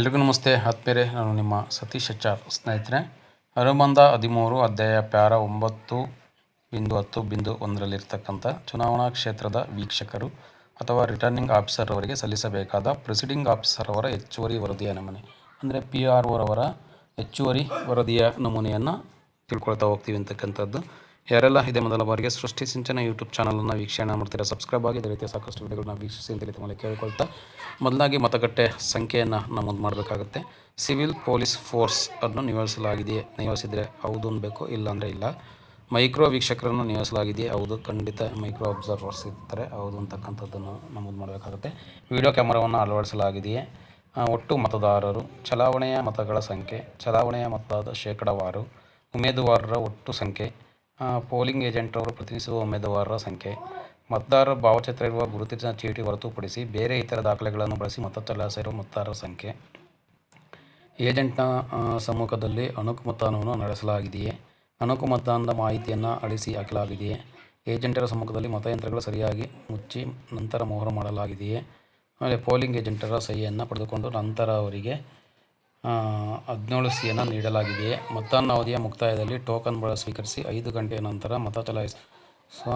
ಎಲ್ರಿಗೂ ನಮಸ್ತೆ. ಆತ್ಮೇರೆ ನಾನು ನಿಮ್ಮ ಸತೀಶ್ ಎಚ್ ಆರ್ ಸ್ನೇಹಿತರೆ. ಅನುಬಂಧ ಹದಿಮೂರು, ಅಧ್ಯಾಯ ಪ್ಯಾರ ಒಂಬತ್ತು, ಬಿಂದು ಹತ್ತು, ಬಿಂದು ಒಂದರಲ್ಲಿರ್ತಕ್ಕಂಥ ಚುನಾವಣಾ ಕ್ಷೇತ್ರದ ವೀಕ್ಷಕರು ಅಥವಾ ರಿಟರ್ನಿಂಗ್ ಆಫೀಸರ್ ಅವರಿಗೆ ಸಲ್ಲಿಸಬೇಕಾದ ಪ್ರೆಸಿಡಿಂಗ್ ಆಫೀಸರ್ ಅವರ ಹೆಚ್ಚುವರಿ ವರದಿಯ ನಮೂನೆ. ಅಂದರೆ ಪಿ ಆರ್ ಓರವರ ಹೆಚ್ಚುವರಿ ವರದಿಯ ನಮೂನೆಯನ್ನು ತಿಳ್ಕೊಳ್ತಾ ಹೋಗ್ತೀವಿ ಅಂತಕ್ಕಂಥದ್ದು. ಯಾರೆಲ್ಲ ಇದೆ ಮೊದಲ ಬಾರಿಗೆ ಸೃಷ್ಟಿ ಸಿಂಚನ ಯೂಟ್ಯೂಬ್ ಚಾನಲನ್ನು ವೀಕ್ಷಣೆ ಮಾಡ್ತೀರಾ ಸಬ್ಸ್ಕ್ರೈಬ್ ಆಗಿ ಇದೇ ರೀತಿಯ ಸಾಕಷ್ಟು ವಿಡಿಯೋಗಳನ್ನ ವೀಕ್ಷಿಸಿ ಅಂತ ತುಂಬ ಕೇಳಿಕೊಳ್ತಾ, ಮೊದಲಾಗಿ ಮತಗಟ್ಟೆ ಸಂಖ್ಯೆಯನ್ನು ನಮೂದು ಮಾಡಬೇಕಾಗುತ್ತೆ. ಸಿವಿಲ್ ಪೊಲೀಸ್ ಫೋರ್ಸ್ ಅನ್ನು ನಿಯೋಜಿಸಲಾಗಿದೆಯೇ? ನಿಯೋಜಿಸಿದರೆ ಹೌದು ಅನ್ಬೇಕು ಇಲ್ಲ ಅಂದರೆ ಇಲ್ಲ. ಮೈಕ್ರೋ ವೀಕ್ಷಕರನ್ನು ನಿಯೋಜಿಸಲಾಗಿದೆಯೇ? ಹೌದು, ಖಂಡಿತ ಮೈಕ್ರೋ ಅಬ್ಸರ್ವರ್ಸ್ ಇರ್ತಾರೆ, ಹೌದು ಅಂತಕ್ಕಂಥದ್ದನ್ನು ನಮೂದು ಮಾಡಬೇಕಾಗುತ್ತೆ. ವಿಡಿಯೋ ಕ್ಯಾಮರಾವನ್ನು ಅಳವಡಿಸಲಾಗಿದೆಯೇ? ಒಟ್ಟು ಮತದಾರರು, ಚಲಾವಣೆಯ ಮತಗಳ ಸಂಖ್ಯೆ, ಚಲಾವಣೆಯ ಮತದ ಶೇಕಡಾವಾರು, ಉಮೇದುವಾರರ ಒಟ್ಟು ಸಂಖ್ಯೆ ಪೋಲಿಂಗ್ ಏಜೆಂಟ್ ಅವರು ಪ್ರತಿನಿಧಿಸುವ ಉಮೇದುವಾರರ ಸಂಖ್ಯೆ. ಮತದಾರರ ಭಾವಚಿತ್ರ ಇರುವ ಗುರುತಿನ ಚೀಟಿ ಹೊರತುಪಡಿಸಿ ಬೇರೆ ಇತರ ದಾಖಲೆಗಳನ್ನು ಬಳಸಿ ಮತ ಚಲಾಯಿಸಿರುವ ಮತದಾರರ ಸಂಖ್ಯೆ. ಏಜೆಂಟ್ನ ಸಮ್ಮುಖದಲ್ಲಿ ಅಣುಕು ಮತದಾನವನ್ನು ನಡೆಸಲಾಗಿದೆಯೇ? ಅಣುಕು ಮತದಾನದ ಮಾಹಿತಿಯನ್ನು ಅಳಿಸಿ ಹಾಕಲಾಗಿದೆಯೇ? ಏಜೆಂಟರ ಸಮ್ಮುಖದಲ್ಲಿ ಮತಯಂತ್ರಗಳು ಸರಿಯಾಗಿ ಮುಚ್ಚಿ ನಂತರ ಮೋಹರ ಮಾಡಲಾಗಿದೆಯೇ? ಆಮೇಲೆ ಪೋಲಿಂಗ್ ಏಜೆಂಟರ ಸಹಿಯನ್ನು ಪಡೆದುಕೊಂಡು ನಂತರ ಅವರಿಗೆ ಹದಿನೇಳು ಸಿಯನ್ನು ನೀಡಲಾಗಿದೆ. ಮತದಾನ ಅವಧಿಯ ಮುಕ್ತಾಯದಲ್ಲಿ ಟೋಕನ್ ಬಳ ಸ್ವೀಕರಿಸಿ ಐದು ಗಂಟೆಯ ನಂತರ ಮತ ಚಲಾಯಿಸುವ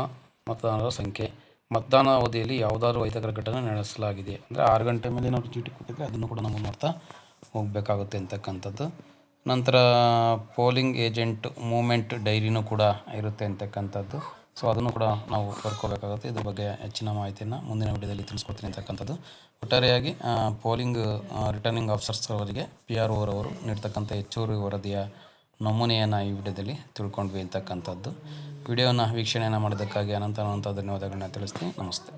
ಮತದಾರರ ಸಂಖ್ಯೆ. ಮತದಾನ ಅವಧಿಯಲ್ಲಿ ಯಾವುದಾದ್ರೂ ಅಹಿತಕರ ಘಟನೆ ನಡೆಸಲಾಗಿದೆ ಅಂದರೆ ಆರು ಗಂಟೆ ಮೇಲೆ ನಾವು ಚೀಟಿ ಕೊಟ್ಟಿದ್ರೆ ಅದನ್ನು ಕೂಡ ನಾವು ಮಾಡ್ತಾ ಹೋಗಬೇಕಾಗುತ್ತೆ ಅಂತಕ್ಕಂಥದ್ದು. ನಂತರ ಪೋಲಿಂಗ್ ಏಜೆಂಟ್ ಮೂಮೆಂಟ್ ಡೈರಿನೂ ಕೂಡ ಇರುತ್ತೆ ಅಂತಕ್ಕಂಥದ್ದು. ಸೊ ಅದನ್ನು ಕೂಡ ನಾವು ಬರ್ಕೋಬೇಕಾಗುತ್ತೆ ಇದ್ರ ಬಗ್ಗೆ ಹೆಚ್ಚಿನ ಮಾಹಿತಿಯನ್ನು ಮುಂದಿನ ವಿಡಿಯೋದಲ್ಲಿ ತಿಳಿಸ್ಕೊಡ್ತೀನಿ ಅಂತಕ್ಕಂಥದ್ದು. ಒಟ್ಟಾರೆಯಾಗಿ ಪೋಲಿಂಗ್ ರಿಟರ್ನಿಂಗ್ ಆಫೀಸರ್ಸ್ ಅವರಿಗೆ ಪಿ ಆರ್ ಓರವರು ನೀಡ್ತಕ್ಕಂಥ ಹೆಚ್ಚುವರಿ ವರದಿಯ ನಮೂನೆಯನ್ನು ಈ ವಿಡಿಯೋದಲ್ಲಿ ತಿಳ್ಕೊಂಡ್ವಿ ಅಂತಕ್ಕಂಥದ್ದು. ವಿಡಿಯೋನ ವೀಕ್ಷಣೆಯನ್ನು ಮಾಡೋದಕ್ಕಾಗಿ ಅನಂತ ಅನಂತ ಧನ್ಯವಾದಗಳನ್ನ ತಿಳಿಸ್ತೀನಿ. ನಮಸ್ತೆ.